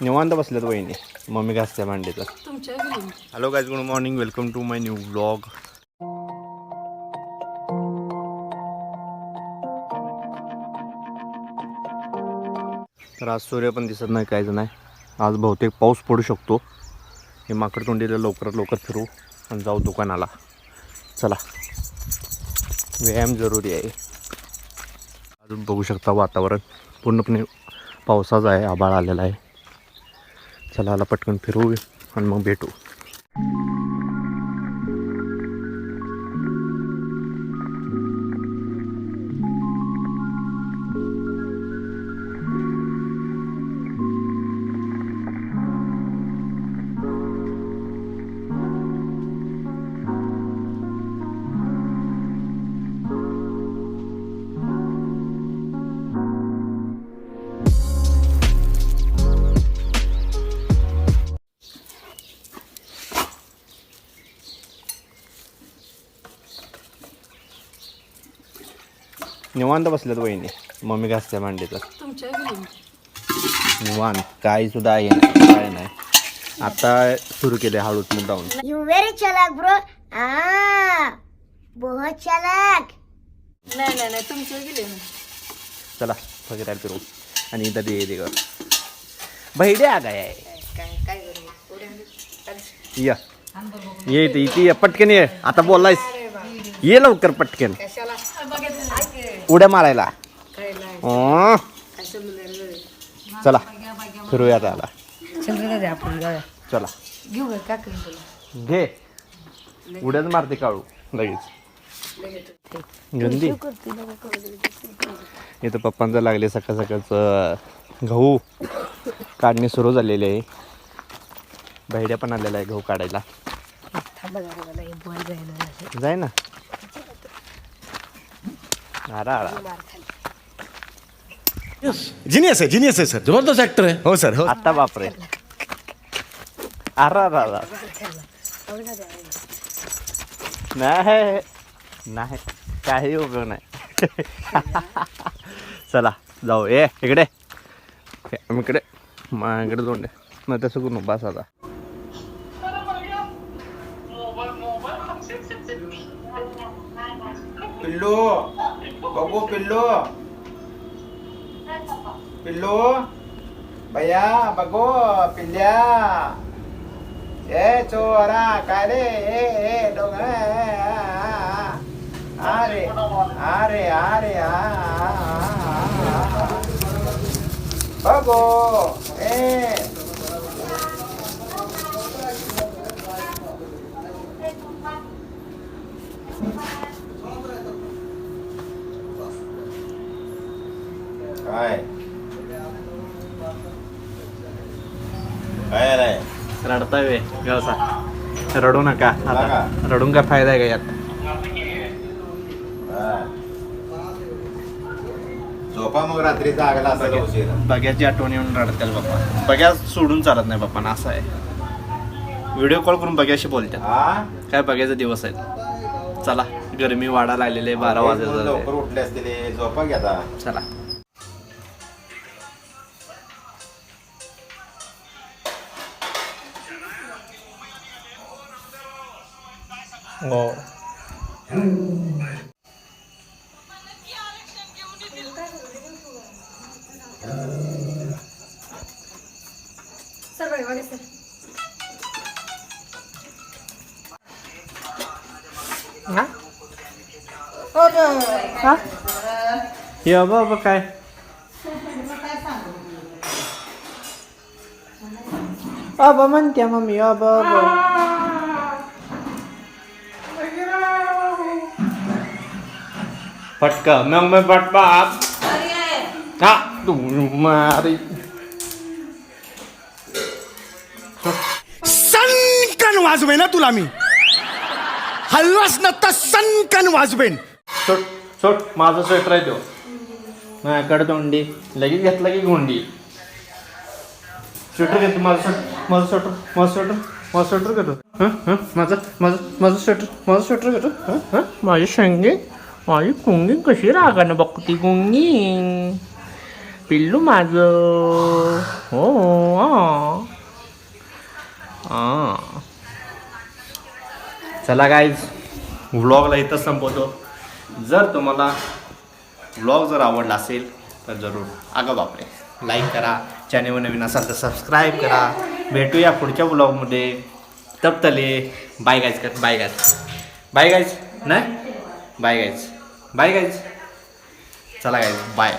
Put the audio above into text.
निवांत बसल्यात वहिनी. मम्मी घासते भांडीचं hello guys good morning welcome to my new blog तर आज सूर्य पण दिसत नाही काहीच नाही. आज बहुतेक पाऊस पडू शकतो. हे माकड तोंडीला लवकरात लवकर फिरू आणि जाऊ दुकानाला. चला. व्यायाम जरुरी आहे. अजून बघू शकता वातावरण. पूर्णपणे पावसाचं आहे आभाळ आलेला आहे. चला आला पटकन फिरू आणि मग भेटू. निवांत बसल्यात वहिनी. मम्मी घासते तुमच्या घरी निवांत. काही सुद्धा आहे नाही. काय नाही. आता सुरू केले हळूच मुद्दाहून You very chalak, bro. Ah, बहुत चालाक. नाही नाही नाही. तुमच्या गेले ना चला फकीराला फिरू आणि इथं ते येते कर बहिड्या काय या. ये इथे इथे ये. पटकन ये. आता बोललायस ये लवकर पटकन. उड्या मारायला. अं. चला फिरूया आता आला चला. घेऊ का घे. उड्याच मारते काळू लगेच. गंदी. इथं पप्पांचं लागले सकाळ सकाळचं गहू. काढणी सुरू झालेली आहे. बहिड्या पण आलेला आहे गहू काढायला. जाय ना. आरा आरा जिनियस आहे जिनियस आहे सर जबरदस्त ऍक्टर आहे. हो सर हो. आता बापरे. आरा आरा आरा नाही नाही काही उपयोग नाही. चला जाऊ. ए इकडे. इकडे. मग इकडे दोन मग तसं करू बस आता. पिल्लू बघू पिल्लू पिल्लू भैया बघू पिल्ल्या ए चोरा काय रे ए ए डोंग अरे अरे अरे आ, आ, आ, आ. बघू ए काय काय रे रडताय वे व्यवसाय रडू नका आता. रडून काय फायदा आहे का यात? झोपा मग असं उशीर. बग्याची आठवण येऊन रडतील बाप्पा. बग्या सोडून चालत नाही बाप्पा असं आहे. व्हिडिओ कॉल करून बग्याशी बोलतात हा? काय बघायचा दिवस आहे चला गरमी वाढायला आलेले बारा लवकर वाजले उठले असतील झोपा घ्या आता. चला हो या बाबा काय आबा म्हणते मम्मी आबा आबा फटका मग मैं पटपा आप हा तू मारी. सनकन वाजवेन ना तुला मी. हलवास ना तर सनकन वाजवेन. सोट सोट माझा स्वेटर आहे तो. माझ्याकडे तोंडी. लगेच घेतला की गोंडी स्वेटर घेतो माझं स्वेटर माझं स्वेटर माझं स्वेटर माझं स्वेटर घेतो. हं हं माझं माझं माझं स्वेटर माझं स्वेटर घेतो. हं हं माझी शेंगे. माझी कुंगिंग कशी रागानं बघती कुंगिंग पिल्लू माझं. हो चला गाईज व्लॉगला इथंच संपवतो. जर तुम्हाला व्लॉग जर आवडला असेल तर जरूर. अगं बापरे लाईक करा. चॅनेलवर नवीन असाल तर सबस्क्राईब करा. भेटूया पुढच्या ब्लॉगमध्ये तपतले बाय गायज कर बाय गायज बाय गायज नाही? बाय गायज बाय गायज चला गायज बाय